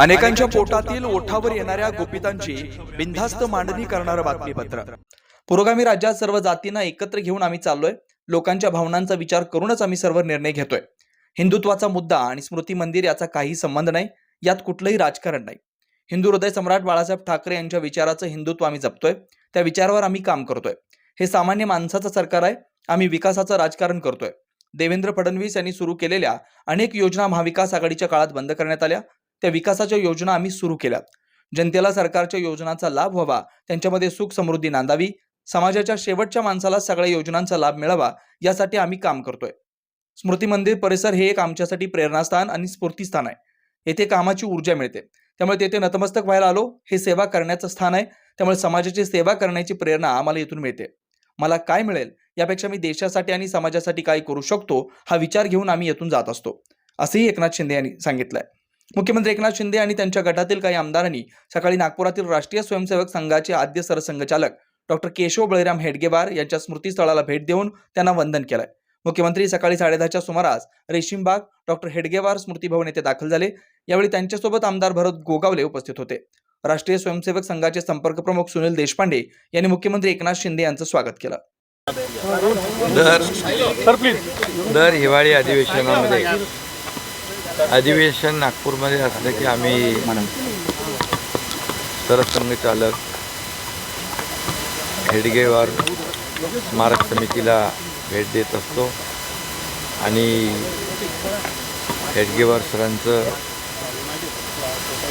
अनेकांच्या पोटातील ओठावर येणाऱ्या गोपितांची बिनधास्त मांडणी करणारं बातमीपत्र. पुरोगामी राज्यात सर्व जातींना एकत्र घेऊन आम्ही चाललोय. लोकांच्या भावनांचा विचार करूनच आम्ही सर्व निर्णय घेतोय. हिंदुत्वाचा मुद्दा आणि स्मृती मंदिर याचा काही संबंध नाही. यात कुठलंही राजकारण नाही. हिंदू हृदय सम्राट बाळासाहेब ठाकरे यांच्या विचाराचं हिंदुत्व आम्ही जपतोय. त्या विचारावर आम्ही काम करतोय. हे सामान्य माणसाचं सरकार आहे. आम्ही विकासाचं राजकारण करतोय. देवेंद्र फडणवीस यांनी सुरू केलेल्या अनेक योजना महाविकास आघाडीच्या काळात बंद करण्यात आल्या. त्या विकासाच्या योजना आम्ही सुरू केल्या जनतेला सरकारच्या योजनांचा लाभ व्हावा त्यांच्यामध्ये सुख समृद्धी नांदावी समाजाच्या शेवटच्या माणसाला सगळ्या योजनांचा लाभ मिळावा यासाठी आम्ही काम करतोय. स्मृती मंदिर परिसर हे एक आमच्यासाठी प्रेरणास्थान आणि स्फूर्तीस्थान आहे. येथे कामाची ऊर्जा मिळते. त्यामुळे तेथे नतमस्तक व्हायला आलो हे सेवा करण्याचं स्थान आहे. त्यामुळे समाजाची सेवा करण्याची प्रेरणा आम्हाला इथून मिळते. मला काय मिळेल यापेक्षा मी देशासाठी आणि समाजासाठी काय करू शकतो हा विचार घेऊन आम्ही येथून जात असतो. असंही एकनाथ शिंदे यांनी सांगितलंय. मुख्यमंत्री एकनाथ शिंदे आणि त्यांच्या गटातील काही आमदारांनी सकाळी नागपुरातील राष्ट्रीय स्वयंसेवक संघाचे आद्य सरसंघचालक डॉक्टर केशव बळीराम हेडगेवार यांच्या स्मृतीस्थळाला भेट देऊन त्यांना वंदन केलंय. मुख्यमंत्री सकाळी साडेदहाच्या सुमारास रेशीमबाग डॉक्टर हेडगेवार स्मृतीभवन येथे दाखल झाले. यावेळी त्यांच्यासोबत आमदार भरत गोगावले उपस्थित होते. राष्ट्रीय स्वयंसेवक संघाचे संपर्क प्रमुख सुनील देशपांडे यांनी मुख्यमंत्री एकनाथ शिंदे यांचं स्वागत केलं. दर दर हिवाळी अधिवेशनामध्ये अधिवेशन नागपूरमध्ये असलं की आम्ही सरसंघचालक हेडगेवार स्मारक समितीला भेट देत असतो. आणि हेडगेवार सरांचं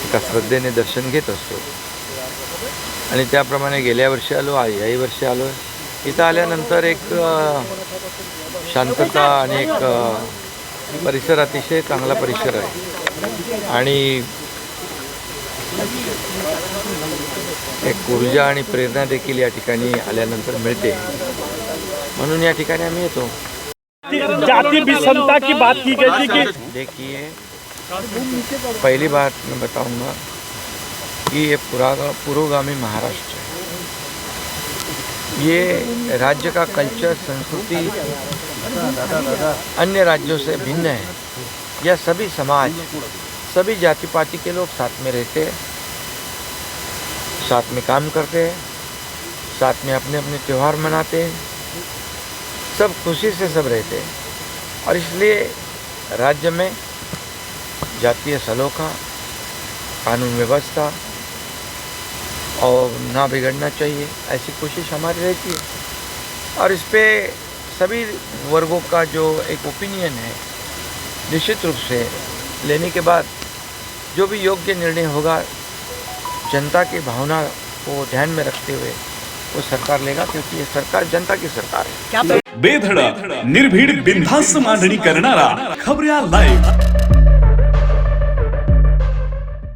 एका श्रद्धेने दर्शन घेत असतो. आणि त्याप्रमाणे गेल्या वर्षी आलो आहे याही वर्षी आलो. इथं आल्यानंतर एक शांतता आणि एक परिसर अतिशय चांगला परिसर आहे. आणि एक ऊर्जा आणि प्रेरणा देखील या ठिकाणी आल्यानंतर मिळते. म्हणून या ठिकाणी आम्ही येतो. जाति विषमता की बात की गई थी कि देखिए पहली बात मैं बताऊंगा कि ये पुरा पुरोगामी महाराष्ट्र ये राज्य का कल्चर संस्कृति अन्य राज्यों से भिन्न है। यह सभी समाज, सभी जाति पाति के लोग साथ में रहते हैं, साथ में काम करते हैं, साथ में अपने अपने त्यौहार मनाते हैं, सब खुशी से सब रहते हैं। और इसलिए राज्य में जातीय सलोखा, कानून व्यवस्था और ना बिगड़ना चाहिए ऐसी कोशिश हमारी रहती है। और इस पर सभी वर्गों का जो एक ओपिनियन है निश्चित रूप से लेने के बाद जो भी योग्य निर्णय होगा जनता की भावना को ध्यान में रखते हुए वो सरकार लेगा क्योंकि ये सरकार जनता की सरकार है। बेधडक निर्भीड बिनधास्त मांडणी करणारा खबऱ्या लाईव्ह